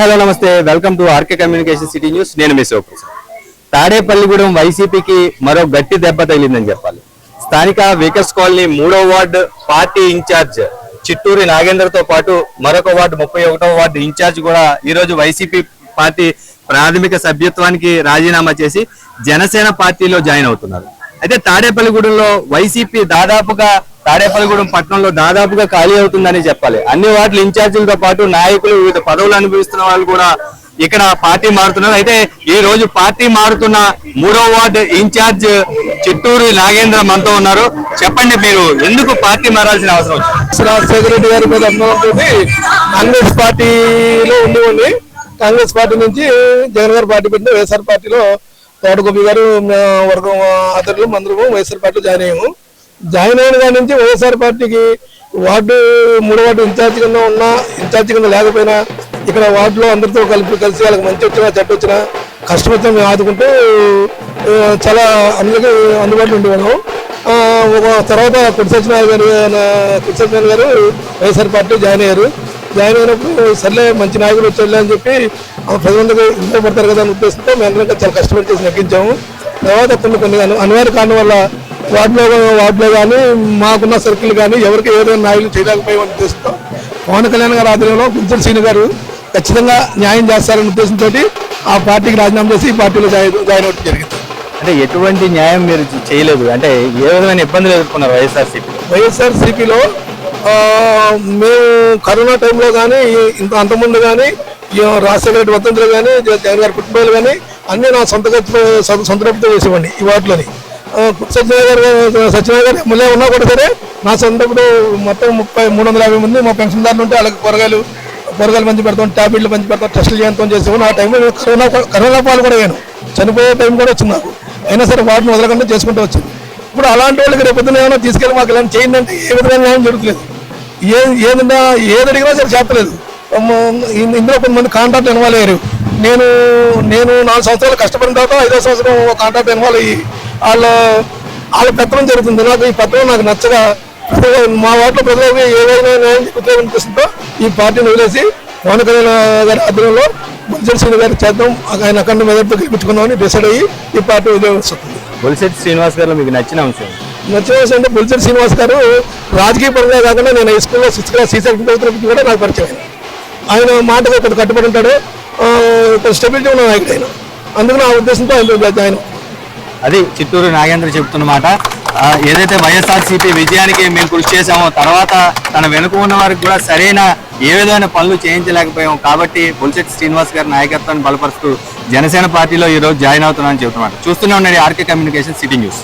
Hello నమస్తే. Welcome to RK communication city news. నేను మీ శివప్రసాద్. తాడేపల్లిగూడెం వైసీపీకి మరో గట్టి దెబ్బ తగిలిందని చెప్పాలి. స్థానిక వికస్ కాలనీ మూడో వార్డు పార్టీ ఇన్ఛార్జ్ చిట్టూరి నాగేంద్రతో పాటు మరొక వార్డు ముప్పై ఒకటో వార్డు ఇన్ఛార్జ్ కూడా ఈ రోజు వైసీపీ పార్టీ ప్రాథమిక సభ్యత్వానికి రాజీనామా చేసి జనసేన పార్టీలో జాయిన్ అవుతున్నారు. అయితే తాడేపల్లిగూడెంలో వైసీపీ దాదాపుగా తాడేపల్లిగూడెం పట్టణంలో దాదాపుగా ఖాళీ అవుతుందని చెప్పాలి. అన్ని వార్డుల ఇన్ఛార్జీలతో పాటు నాయకులు వివిధ పదవులు అనుభవిస్తున్న వాళ్ళు కూడా ఇక్కడ పార్టీ మారుతున్నారు. అయితే ఈ రోజు పార్టీ మారుతున్న మూడో వార్డు ఇన్ఛార్జ్ చిట్టూరు నాగేంద్ర మనతో ఉన్నారు. చెప్పండి మీరు ఎందుకు పార్టీ మారాల్సిన అవసరం రాజశేఖర రెడ్డి గారి మీద అభిమానంతో కాంగ్రెస్ పార్టీలో ఉండి కాంగ్రెస్ పార్టీ నుంచి జగన్ గారు పార్టీ పెట్టిన వైఎస్ఆర్ పార్టీలో తోటగోపి గారు వర్గం అతరులు మందరము వైఎస్ఆర్ పార్టీలో జాయిన్ అయ్యాము. జాయిన్ అయిన దాని నుంచి వైఎస్ఆర్ పార్టీకి వార్డు మూడు వార్డు ఇన్ఛార్జ్ కింద ఉన్నా ఇన్ఛార్జ్ కింద లేకపోయినా ఇక్కడ వార్డులో అందరితో కలిపి కలిసి వాళ్ళకి మంచి వచ్చినా చెడ్డ వచ్చినా కష్టపడితే మేము ఆదుకుంటూ చాలా అందరికీ అందుబాటులో ఉండేవాళ్ళం ఒక తర్వాత కుడి గారు కుడి గారు వైఎస్ఆర్ పార్టీ జాయిన్ అయ్యారు. జాయిన్ అయినప్పుడు సర్లే మంచి నాయకులు వచ్చారులే అని చెప్పి ఆ ఇబ్బంది పడతారు కదా అని ఉద్దేశంతో మేము అందరం చాలా కష్టపడి చేసి నెగ్గించాము. తర్వాత కొన్ని కొన్ని అనివార్య కారణం వల్ల వార్డులో వార్డులో కానీ మాకున్న సర్కిల్ కానీ ఎవరికి ఏదైనా నాయకులు చేయలేకపోయామని ఉద్దేశంతో పవన్ కళ్యాణ్ గారి ఆధ్వర్యంలో గుంజల్ శ్రీని గారు ఖచ్చితంగా న్యాయం చేస్తారనే ఉద్దేశంతో ఆ పార్టీకి రాజీనామా చేసి ఈ పార్టీలో జాయిన్ అవ్వడం జరిగింది. అంటే ఎటువంటి న్యాయం మీరు చేయలేదు. అంటే ఏ విధమైన ఇబ్బందులు ఎదుర్కొన్నారు వైఎస్ఆర్సీపీ వైఎస్ఆర్ సిపిలో మేము కరోనా టైంలో కానీ ఇంత అంతకుముందు కానీ రాజశేఖర రెడ్డి వద్దంతులు కానీ జగన్ గారి కుటుంబాలు కానీ అన్నీ నా సొంత సొంత డబ్బుతో వేసేవాడిని ఈ వాటిలోని సత్యనారాయణ గారు సత్యనారాయణ గారు ఎమ్మెల్యే ఉన్నా కూడా సరే నా సొంత ఇప్పుడు మొత్తం ముప్పై మూడు వందల యాభై మంది మా పెన్షన్దారులు ఉంటే వాళ్ళకి కూరగాయలు కూరగాయలు మంచి పెడతాం ట్యాబ్లెట్లు మంచి పెడతాం టెస్టులు చేయంతో చేసేవాడు ఆ టైంలో కరోనా కరోనా పాలు కూడా అయ్యాను చనిపోయే టైం కూడా వచ్చింది నాకు. అయినా సరే వాటిని వదలకుండా చేసుకుంటూ వచ్చింది. ఇప్పుడు అలాంటి వాళ్ళకి రేపు పొద్దున ఏమైనా తీసుకెళ్ళి మాకు ఇలాంటి చేయండి అంటే ఏ విధంగా న్యాయం జరుగుతుంది ఏ ఏదన్నా ఏది అడిగినా సరే చెప్పలేదు. ఇందులో కొంతమంది కాంట్రాక్ట్ ఇన్వాల్వ్ అయ్యారు. నేను నేను నాలుగు సంవత్సరాలు కష్టపడిన తర్వాత ఐదో సంవత్సరం కాంట్రాక్ట్ ఇన్వాల్వ్ అయ్యి వాళ్ళ వాళ్ళ పెత్తనం జరుగుతుంది. నాకు ఈ పెత్తనం నాకు నచ్చగా మా వాటిలో ప్రజలకు ఏవైనా న్యాయం అనిపిస్తుందో ఈ పార్టీని వదిలేసి పవన్ కళ్యాణ్ గారి ఆధ్వర్యంలో బుజ్జల్ శ్రీని గారికి చేద్దాం. ఆయన అఖండ మెదడుతో గెలిపించుకుందామని డిసైడ్ అయ్యి ఈ పార్టీ వదిలేస్తుంది బొలిశెట్టి శ్రీనివాస్ గారు మీకు నచ్చిన అంశం? నచ్చిన అంటే బుల్చర్ శ్రీనివాస్ గారు రాజకీయ పరంగా కాకుండా నేను హై స్కూల్లో సిక్స్త్ క్లాస్ సీ సెక్షన్ చదువుతున్నప్పుడు కూడా నాకు పరిచయం ఆయన. మాటగా ఇక్కడ కట్టుబడి ఉంటాడు. స్టెబిలిటీ ఉన్న నాయకుడు ఆయన. అందుకని ఆ ఉద్దేశంతో ఆయన ఆయన అది చిత్తూరు నాగేంద్ర చెప్తున్న మాట. ఆ, ఏదైతే వైఎస్ఆర్సీపీ విజయానికి మేము కృషి చేశామో తర్వాత తన వెనుక ఉన్న వారికి కూడా సరైన ఏ విధమైన పనులు చేయించలేకపోయాం కాబట్టి బొలిశెట్టి శ్రీనివాస్ గారి నాయకత్వాన్ని బలపరుస్తూ జనసేన పార్టీలో ఈ రోజు జాయిన్ అవుతున్నానని చెబుతున్నారు. చూస్తూనే ఉండండి ఆర్కే కమ్యూనికేషన్ సిటీ న్యూస్.